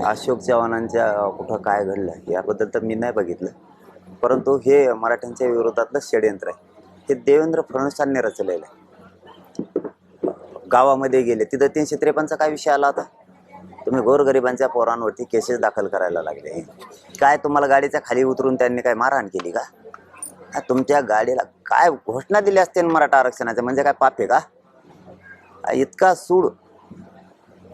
अशोक चव्हाणांच्या कुठं काय घडलं याबद्दल तर मी नाही बघितलं. परंतु हे मराठ्यांच्या विरोधातलं षडयंत्र आहे. हे देवेंद्र फडणवीसांनी रचलेलं आहे. गावामध्ये गेले तिथं तीनशे त्रेपन्नचा काय विषय आला होता? तुम्ही गोरगरिबांच्या पोरांवरती केसेस दाखल करायला लागले. काय तुम्हाला गाडीच्या खाली उतरून त्यांनी काय मारहाण केली का? तुमच्या गाडीला काय घोषणा दिली असते मराठा आरक्षणाच्या म्हणजे काय पाप आहे का? इतका सूड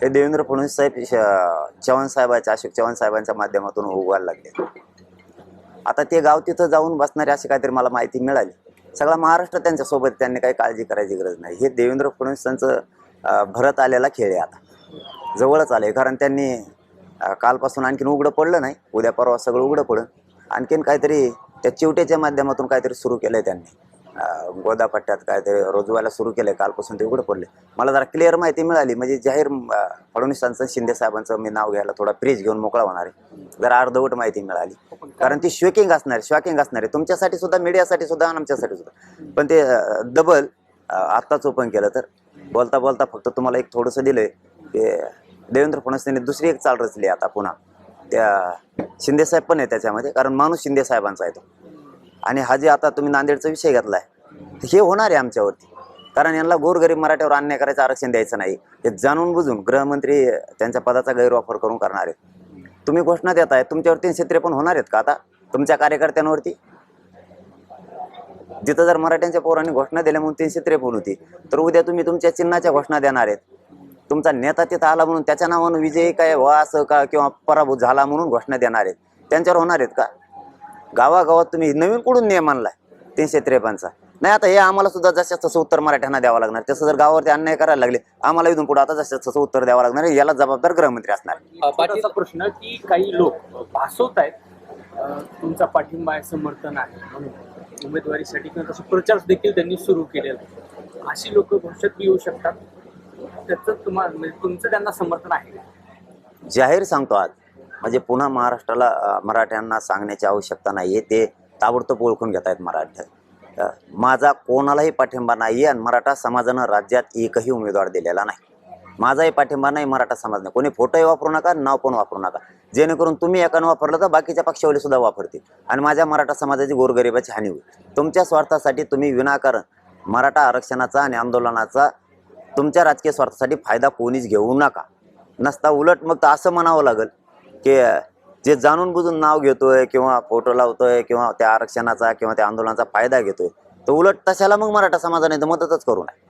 हे देवेंद्र फडणवीस साहेब श- चव्हाण साहेबांच्या अशोक चव्हाण साहेबांच्या माध्यमातून उगवायला लागले. आता ते गाव तिथं जाऊन बसणारे अशी काहीतरी मला माहिती मिळाली. सगळा महाराष्ट्र त्यांच्यासोबत त्यांनी काही काळजी करायची गरज नाही. हे देवेंद्र फडणवीसांचं भरत आलेला खेळ आहे आता. जवळच आले कारण त्यांनी कालपासून आणखीन उघडं पडलं नाही. उद्या परवा सगळं उघडं पडलं. आणखीन काहीतरी त्या चिवट्याच्या माध्यमातून काहीतरी सुरू केलंय त्यांनी. गोदापट्ट्यात काहीतरी रोजवायला सुरू केलंय कालपासून ते उघडं पडले मला जरा क्लिअर माहिती मिळाली म्हणजे जाहीर फडणवीसांचं शिंदे साहेबांचं मी नाव घ्यायला थोडा फ्रीज घेऊन मोकळा होणार आहे. जरा अर्धवट माहिती मिळाली. कारण ती शॉकिंग असणार आहे शॉकिंग असणार आहे. तुमच्यासाठी सुद्धा मीडियासाठी सुद्धा आणि आमच्यासाठी सुद्धा. पण ते डबल आत्ताच ओपन केलं तर. बोलता बोलता फक्त तुम्हाला एक थोडंसं दिलंय ते देवेंद्र फडणवीस यांनी दुसरी एक चाल रचली आता पुन्हा. त्या शिंदे साहेब पण आहे त्याच्यामध्ये कारण माणूस शिंदे साहेबांचा आहे तो. आणि हा जे आता तुम्ही नांदेडचा विषय घेतलाय हे होणार आहे आमच्यावरती. कारण यांना गोरगरीब मराठ्यावर अन्याय करायचं आरक्षण द्यायचं नाही. हे जाणून बुजून गृहमंत्री त्यांच्या पदाचा गैरवापर करून करणार आहेत. तुम्ही घोषणा देत आहे तुमच्यावर तीनशे त्रेपन्न होणार आहेत का आता? तुमच्या कार्यकर्त्यांवरती? जिथं जर मराठ्यांच्या पोरांनी घोषणा दिल्या म्हणून तीनशे त्रेपन्न होती तर उद्या तुम्ही तुमच्या चिन्हाच्या घोषणा देणार आहेत. तुमचा नेता तिथं आला म्हणून त्याच्या नावानं विजयी काय व्हा असं का किंवा पराभूत झाला म्हणून घोषणा देणार आहेत. त्यांच्यावर होणार आहेत का? गावागावात तुम्ही नवीन कुठून नियम आणलाय? तीनशे त्रेपन्नचा नाही आता हे आम्हाला सुद्धा जसं तसं उत्तर मराठ्यांना द्यावं लागणार तसं जर गावावरती अन्याय करायला लागले आम्हाला इथून पुढे आता जसं तसं उत्तर द्यावं लागणार. याला जबाबदार गृहमंत्री असणार पाटील प्रश्न की काही लोक भासवत आहेत तुमचा पाठिंबा आहे समर्थन आहे म्हणून उमेदवारीसाठी किंवा तसं प्रचार देखील त्यांनी सुरू केलेला अशी लोक भविष्यात येऊ शकतात त्याचं तुम्हाला म्हणजे तुमचं त्यांना समर्थन आहे? जाहीर सांगतो आज म्हणजे पुन्हा महाराष्ट्राला मराठ्यांना सांगण्याची आवश्यकता नाही आहे ते ताबडतोब ओळखून घेत आहेत मराठा अं, माझा कोणालाही पाठिंबा नाही आहे आणि मराठा समाजानं राज्यात एकही उमेदवार दिलेला नाही. माझाही पाठिंबा नाही मराठा समाज नाही कोणी फोटोही वापरू नका नाव पण वापरू नका. जेणेकरून तुम्ही एकानं वापरलं तर बाकीच्या पक्षावले सुद्धा वापरतील. आणि माझ्या मराठा समाजाची गोरगरिबाची हानी होईल. तुमच्या स्वार्थासाठी तुम्ही विनाकारण मराठा आरक्षणाचा आणि आंदोलनाचा तुमच्या राजकीय स्वार्थासाठी फायदा कोणीच घेऊ नका. नसता उलट मग तर असं म्हणावं लागेल की जे जाणून बुजून नाव घेतोय किंवा फोटो लावतोय किंवा त्या आरक्षणाचा किंवा त्या आंदोलनाचा फायदा घेतोय तर उलट तशाला मग मराठा समाजाने तर मदतच करू नये.